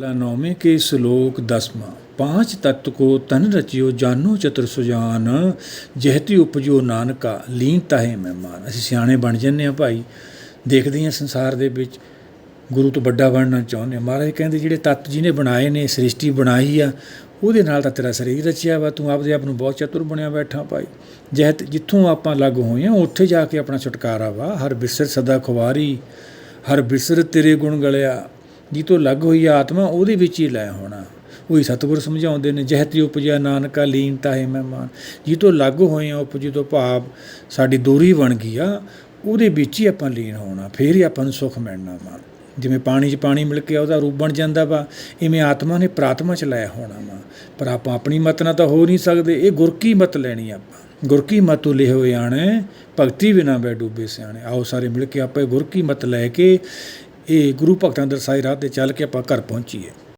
लानौमे के श्लोक दसवा पांच तत्व को तन रचियो जानो ਚਤਰ ਸੁਜਾਨ, ਜਹਤੀ ਉਪਜੋ ਨਾਨਕਾ, ਲੀਨ ਤਾਹੇ ਮਹਿਮਾਨ। ਅਸੀਂ ਸਿਆਣੇ ਬਣ ਜੰਨੇ ਆ ਭਾਈ। ਦੇਖਦੇ ਆ ਸੰਸਾਰ ਦੇ ਵਿੱਚ ਗੁਰੂ ਤੋਂ ਵੱਡਾ ਬਣਨਾ ਚਾਹੁੰਦੇ ਆ ਮਹਾਰਾਜ ਕਹਿੰਦੇ ਜਿਹੜੇ ਤੱਤ ਜੀ ਨੇ ਬਣਾਏ ਨੇ, ਸ੍ਰਿਸ਼ਟੀ ਬਣਾਈ ਆ, ਉਹਦੇ ਨਾਲ ਤਾਂ ਤੇਰਾ ਸਰੀਰ ਰਚਿਆ ਵਾ। ਤੂੰ ਆਪਦੇ ਆਪ ਨੂੰ ਬਹੁਤ ਚਤੁਰ ਬਣਿਆ ਬੈਠਾ ਭਾਈ। ਜਹਤ ਜਿੱਥੋਂ ਆਪਾਂ ਲੱਗ ਹੋਏ ਆ ਉੱਥੇ ਜਾ ਕੇ ਆਪਣਾ ਛੁਟਕਾਰਾ ਵਾ। ਹਰ ਬਿਸਰ ਸਦਾ ਖੁਵਾਰੀ, ਹਰ ਬਿਸਰ ਤੇਰੇ ਗੁਣ ਗਲਿਆ। ਜੀ ਤੋਂ ਲੱਗ ਹੋਈ ਆਤਮਾ, ਉਹਦੇ ਵਿੱਚ ਹੀ ਲੈ ਹੋਣਾ। ਉਹੀ ਸਤਿਗੁਰ ਸਮਝਾਉਂਦੇ ਨੇ ਜਹਤੀ ਉਪਜਿਆ ਨਾਨਕਾ ਲੀਨਤਾ ਹੈ ਮਹਿਮਾਨ। ਜੀ ਤੋਂ ਲੱਗ ਹੋਏ ਆ ਉਪਜੀ ਤੋਂ ਭਾਵ ਸਾਡੀ ਦੂਰੀ ਬਣ ਗਈ ਆ, ਉਹਦੇ ਵਿੱਚ ਹੀ ਆਪਾਂ ਲੀਨ ਹੋਣਾ, ਫੇਰ ਹੀ ਆਪਾਂ ਨੂੰ ਸੁੱਖ ਮਿਲਣਾ ਵਾ। ਜਿਵੇਂ ਪਾਣੀ 'ਚ ਪਾਣੀ ਮਿਲ ਕੇ ਉਹਦਾ ਰੂਪ ਬਣ ਜਾਂਦਾ ਵਾ, ਇਵੇਂ ਆਤਮਾ ਨੇ ਪ੍ਰਾਤਮਾ 'ਚ ਲੈ ਹੋਣਾ ਵਾ। ਪਰ ਆਪਾਂ ਆਪਣੀ ਮਤ ਨਾਲ ਤਾਂ ਹੋ ਨਹੀਂ ਸਕਦੇ, ਇਹ ਗੁਰ ਕੀ ਮਤ ਲੈਣੀ ਆਪਾਂ? ਗੁਰ ਕੀ ਮਤ ਲਿਏ ਹੋਏ ਆਣੇ, ਭਗਤੀ ਬਿਨਾ ਬੈ ਡੂਬੇ ਸਿਆਣੇ। ਆਓ ਸਾਰੇ ਮਿਲ ਕੇ ਆਪਾਂ ਇਹ ਗੁਰ ਕੀ ਮਤ ਲੈ ਕੇ ਇਹ ਗੁਰੂ ਭਗਤਾਂ ਦਰਸਾਈ ਰਾਹ ਤੇ ਚੱਲ ਕੇ ਆਪਾਂ ਘਰ ਪਹੁੰਚੀਏ।